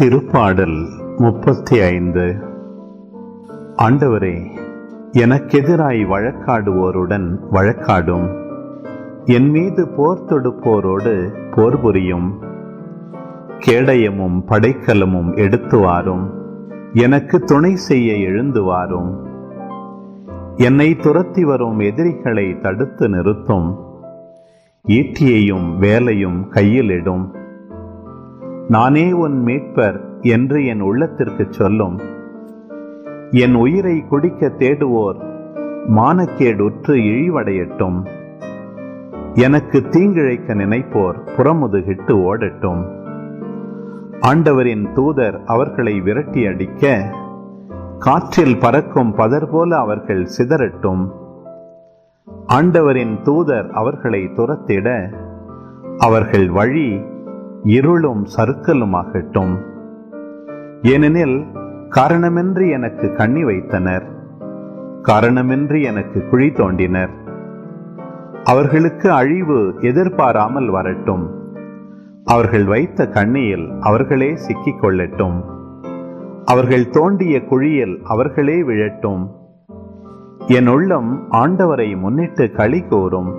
திருப்பாடல் முப்பத்தி ஐந்து ஆண்டவரே எனக்கெதிராய் வழக்காடுவோருடன் வழக்காடும். என் மீது போர் தொடுப்போரோடு போர் புரியும். கேடயமும் படைக்கலமும் எடுத்து வாரும். எனக்கு துணை செய்ய எழுந்து வாரும். என்னை துரத்தி வரும் எதிரிகளை தடுத்து நிறுத்தும். ஈட்டியையும் வேலையும் கையிலிடும் நானே உன் மீட்பர் என்று என் உள்ளத்திற்கு சொல்லும். என் உயிரை குடிக்க தேடுவோர் மானக்கேடுற்று இழிவடையட்டும். எனக்கு தீங்கிழைக்க நினைப்போர் புறமுதுகிட்டு ஓடட்டும். ஆண்டவரின் தூதர் அவர்களை விரட்டி அடிக்க காற்றில் பறக்கும் பதர் போல அவர்கள் சிதறட்டும். ஆண்டவரின் தூதர் அவர்களை துரத்திட அவர்கள் வழி இருளும் சறுக்கலுமாகட்டும். ஏனெனில் காரணமின்றி எனக்கு கண்ணி வைத்தனர். காரணமின்றி எனக்கு குழி தோண்டினர். அவர்களுக்கு அழிவு எதிர்பாராமல் வரட்டும். அவர்கள் வைத்த கண்ணியில் அவர்களே சிக்கிக் கொள்ளட்டும் அவர்கள் தோண்டிய குழியில் அவர்களே விழட்டும். என் உள்ளம் ஆண்டவரை முன்னிட்டு களி கூறும்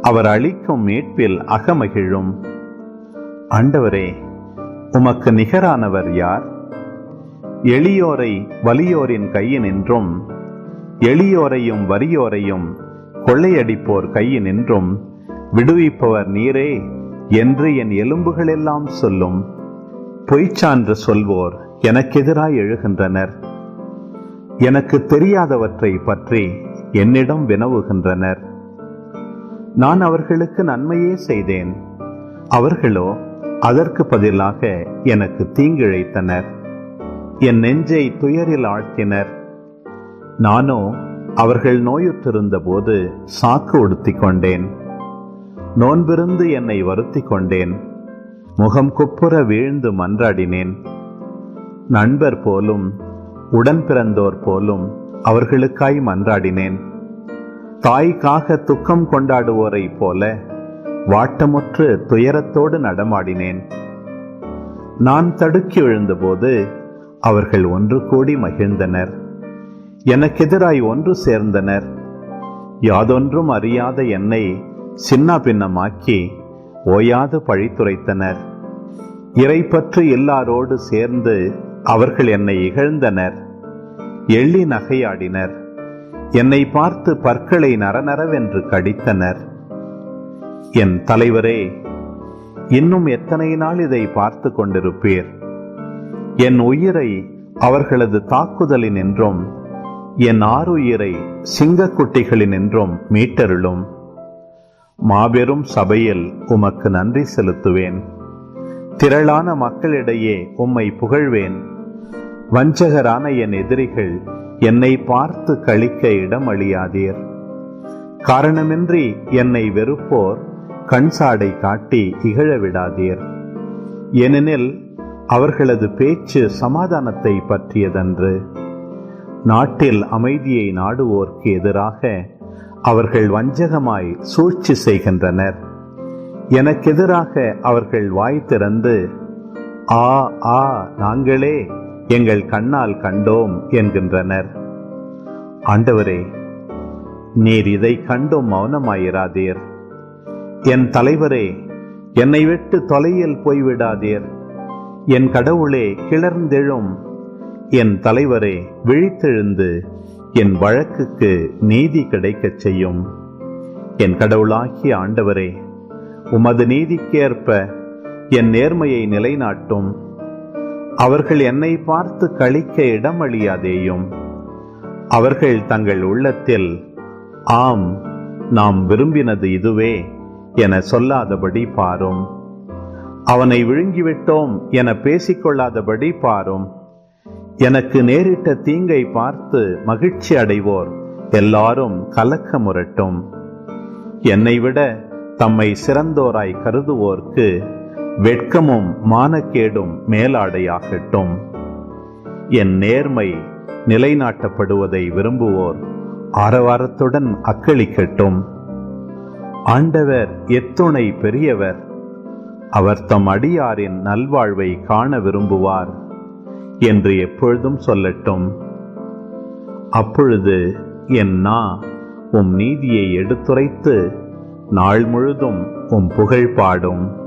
அவர் அளிக்கும் மீட்பில் அகமகிழும். ஆண்டவரே உமக்கு நிகரானவர் யார்? எளியோரை வலியோரின் கையினின்றும் எளியோரையும் வறியோரையும் கொள்ளையடிப்போர் கையினின்றும் விடுவிப்பவர் நீரே என்று என் எலும்புகளெல்லாம் சொல்லும். பொய்ச்சான்று சொல்வோர் எனக்கெதிராய் எழுகின்றனர். எனக்கு தெரியாதவற்றை பற்றி என்னிடம் வினவுகின்றனர். நான் அவர்களுக்கு நன்மையே செய்தேன். அவர்களோ அதற்கு பதிலாக எனக்கு தீங்கிழைத்தனர். என் நெஞ்சை துயரில் ஆழ்த்தினர். நானோ அவர்கள் நோயுற்றிருந்த போது சாக்கு உடுத்திக் கொண்டேன் நோன்பிருந்து என்னை வருத்தி கொண்டேன் முகம் குப்புற வீழ்ந்து மன்றாடினேன். நண்பர் போலும் உடன் பிறந்தோர் போலும் அவர்களுக்காய் மன்றாடினேன். தாய்க்காக துக்கம் கொண்டாடுவோரைப் போல வாட்டமுற்று துயரத்தோடு நடமாடினேன். நான் தடுக்கி விழுந்தபோது அவர்கள் ஒன்று கூடி மகிழ்ந்தனர். எனக்கெதிராய் ஒன்று சேர்ந்தனர். யாதொன்றும் அறியாத என்னை சின்ன பின்னமாக்கி ஓயாது பழித்துரைத்தனர் இறைப்பற்று எல்லாரோடு சேர்ந்து அவர்கள் என்னை இகழ்ந்தனர். எள்ளி நகையாடினர். என்னை பார்த்து பற்களை நரநரவென்று கடித்தனர். என் தலைவரே இன்னும் எத்தனை நாள் இதை பார்த்து கொண்டிருப்பீர்? என் உயிரை அவர்களது தாக்குதலினின்றும் என் ஆறுயிரை சிங்கக்குட்டிகளினின்றும் மீட்டருளும். மாபெரும் சபையில் உமக்கு நன்றி செலுத்துவேன். திரளான மக்களிடையே உம்மை புகழ்வேன். வஞ்சகரான என் எதிரிகள் என்னை பார்த்து கழிக்க இடம் அழியாதீர் காரணமின்றி என்னை வெறுப்போர் கண்சாடை காட்டி இகழ விடாதீர். ஏனெனில் அவர்களது பேச்சு சமாதானத்தை பற்றியதன்று. நாட்டில் அமைதியை நாடுவோர்க்கு எதிராக அவர்கள் வஞ்சகமாய் சூழ்ச்சி செய்கின்றனர். எனக்கெதிராக அவர்கள் வாய் திறந்து ஆ ஆ நாங்களே எங்கள் கண்ணால் கண்டோம் என்கின்றனர். ஆண்டவரே நீர் இதை கண்டும் மௌனமாயிராதீர். என் தலைவரே என்னை விட்டு தொலையில் போய்விடாதீர். என் கடவுளே கிளர்ந்தெழும். என் தலைவரே விழித்தெழுந்து என் வழக்குக்கு நீதி கிடைக்கச் செய்யும். என் கடவுளாகிய ஆண்டவரே உமது நீதிக்கேற்ப என் நேர்மையை நிலைநாட்டும். அவர்கள் என்னை பார்த்து கழிக்க இடமளியாதேயும். அவர்கள் தங்கள் உள்ளத்தில் ஆம் நாம் விரும்பினது இதுவே. என சொல்லாதபடி பாரும். அவனை விழுங்கிவிட்டோம் என பேசிக்கொள்ளாதபடி பாரும். எனக்கு நேரிட்ட தீங்கை பார்த்து மகிழ்ச்சி அடைவோர் எல்லாரும் கலக்க முரட்டும் என்னை விட தம்மை சிறந்தோராய் கருதுவோர்க்கு வெட்கமும் மானக்கேடும் மேலாடையாகட்டும். என் நேர்மை நிலைநாட்டப்படுவதை விரும்புவோர் ஆரவாரத்துடன் அக்களிக்கட்டும். ஆண்டவர் எத்துணை பெரியவர். அவர் தம் அடியாரின் நல்வாழ்வை காண விரும்புவார் என்று எப்பொழுதும் சொல்லட்டும். அப்பொழுது என் நா உம் நீதியை எடுத்துரைத்து நாள் முழுதும் உம் புகழ் பாடும்.